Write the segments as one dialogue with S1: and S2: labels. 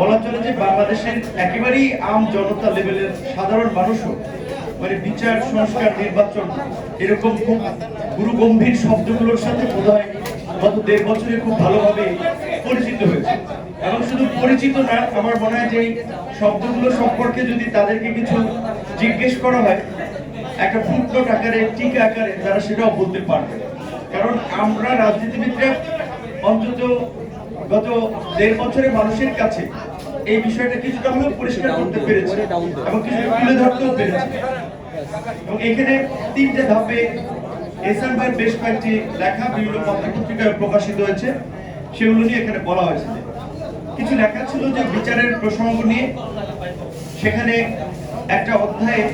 S1: বলা চলে যে বাংলাদেশের একেবারেই আম জনতা লেভেলের সাধারণ মানুষও মানে বিচার, সংস্কার, নির্বাচন এরকম খুব গুরু গম্ভীর শব্দগুলোর সাথে বোধ হয় গত দেড় বছরে খুব ভালোভাবে পরিচিত হয়েছে। এবং শুধু পরিচিত না, আমার মনে হয় যে শব্দগুলো সম্পর্কে যদি তাদেরকে কিছু জিজ্ঞেস করা হয়, একটা ফুটনোট আকারে, টিকা আকারে তারা সেটাও বলতে পারবে। কারণ আমরা রাজনীতিবিদরা অন্তত গত দেড় বছরে মানুষের কাছে এই বিষয়টা কিছুটা হলেও পরিষ্কার করতে পেরেছি। এবং কিছু তুলে ধরতেও পেরেছি। এবং এখানে তিনটে ধাপে এসএম ভাইয়ের বেশ কয়েকটি লেখা বিভিন্ন পত্রপত্রিকায় প্রকাশিত হয়েছে। সেগুলো নিয়ে এখানে বলা হয়েছে কিছু লেখা ছিল যে বিচারের প্রসঙ্গ নিয়ে। সেখানে একটা অধ্যায়ে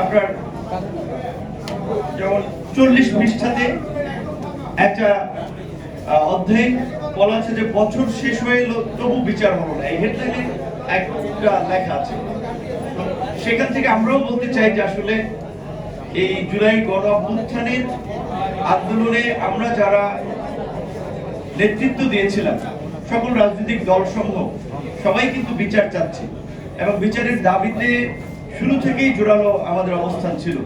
S1: আপনার যেমন চল্লিশ পৃষ্ঠাতে একটা অধ্যায়ে বলা আছে যে বছর শেষ হয়ে এলো তবু বিচার হলো না। এই হেডলাইনে একটা লেখা আছে। সেখান থেকে আমরাও বলতে চাই যে আসলে এই জুলাই গণ অভ্যুত্থানের আন্দোলনে আমরা যারা নেতৃত্ব দিয়েছিলাম, সকল রাজনৈতিক দলসমূহ সবাই কিন্তু বিচার চাচ্ছে এবং বিচারের দাবিতে শুরু থেকেই জোরালো আমাদের অবস্থান ছিল।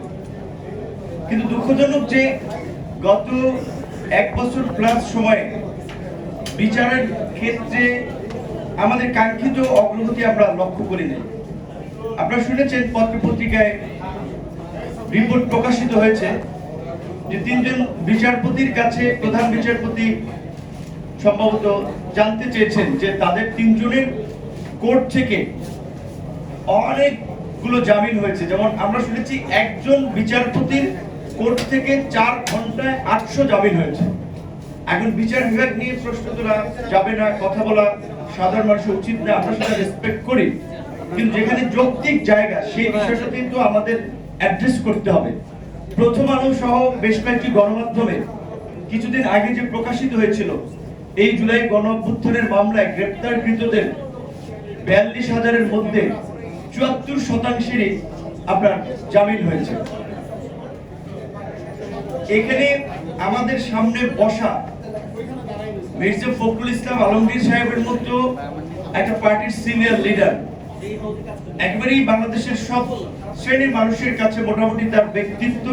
S1: কিন্তু দুঃখজনক যে গত এক বছর প্লাস সময়ে বিচারের ক্ষেত্রে আমাদের কাঙ্ক্ষিত অগ্রগতি আমরা লক্ষ্য করি নাই। আপনারা শুনেছেন পত্র পত্রিকায় রিপোর্ট প্রকাশিত হয়েছে যে তিনজন বিচারপতির কাছে প্রধান বিচারপতি সম্ভবত জানতে চেয়েছেন যে তাদের তিনজনের কোর্ট থেকে অনেকগুলো জামিন হয়েছে। যেমন আমরা শুনেছি একজন বিচারপতির কোর্ট থেকে চার ঘন্টায় আটশো জামিন হয়েছে। এখন বিচার বিভাগ নিয়ে প্রশ্ন তোলা যাবে না, কথা বলা সাধারণ মানুষের উচিত না, আমরা সেটা রেসপেক্ট করি। কিন্তু যেখানে যৌক্তিক জায়গা, সেই বিষয়টা কিন্তু আমাদের অ্যাড্রেস করতে হবে। প্রথম আলো সহ বেশ কয়েকটি গণমাধ্যমে কিছুদিন আগে যে প্রকাশিত হয়েছিল, এই জুলাই গণ অভ্যুত্থানের মামলায় গ্রেপ্তারকৃতদের বিয়াল্লিশ হাজারের মধ্যে চুয়াত্তর শতাংশেরই আপনার জামিন হয়েছে। এখানে আমাদের সামনে বসা মির্জা ফখরুল ইসলাম আলমগীর সাহেবের মতো একটা পার্টির সিনিয়র লিডার বাংলাদেশের সব শ্রেণির মানুষের কাছে মোটামুটি তার ব্যক্তিত্ব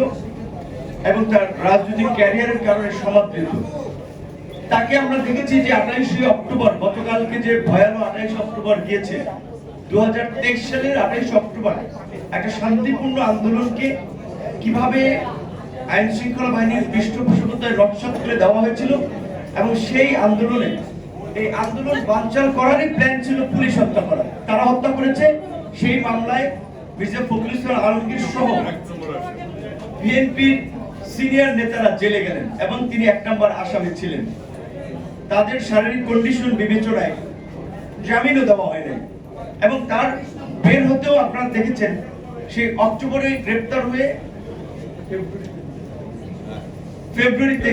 S1: এবং তার রাজনৈতিক ক্যারিয়ারের কারণে সমাদৃত। তাকে আমরা দেখেছি যে আঠাইশে অক্টোবর, গতকালকে যে ভয়ানক আঠাইশ অক্টোবর গিয়েছে দু সালের অক্টোবর, একটা শান্তিপূর্ণ আন্দোলনকে কীভাবে আইন শৃঙ্খলা বাহিনীর পৃষ্ঠপোষকতায় রক্ষাত করে দেওয়া হয়েছিল এবং সেই আন্দোলনে, এই আন্দোলন বানচাল করারই প্ল্যান ছিল পুলিশ হত্যা করা। তারা হত্যা করেছে? সেই মামলায় মির্জা ফখরুল ইসলাম আলমগীর সহ বিএনপির সিনিয়র নেতারা জেলে গেলেন এবং তিনি এক নম্বর আসামি ছিলেন। তাদের শারীরিক কন্ডিশন বিবেচনায় জামিনও দেওয়া হয় নাই। এবং তার বের হতেও আপনারা দেখেছেন, সে অক্টোবরে গ্রেপ্তার হয়ে ফেব্রুয়ারিতে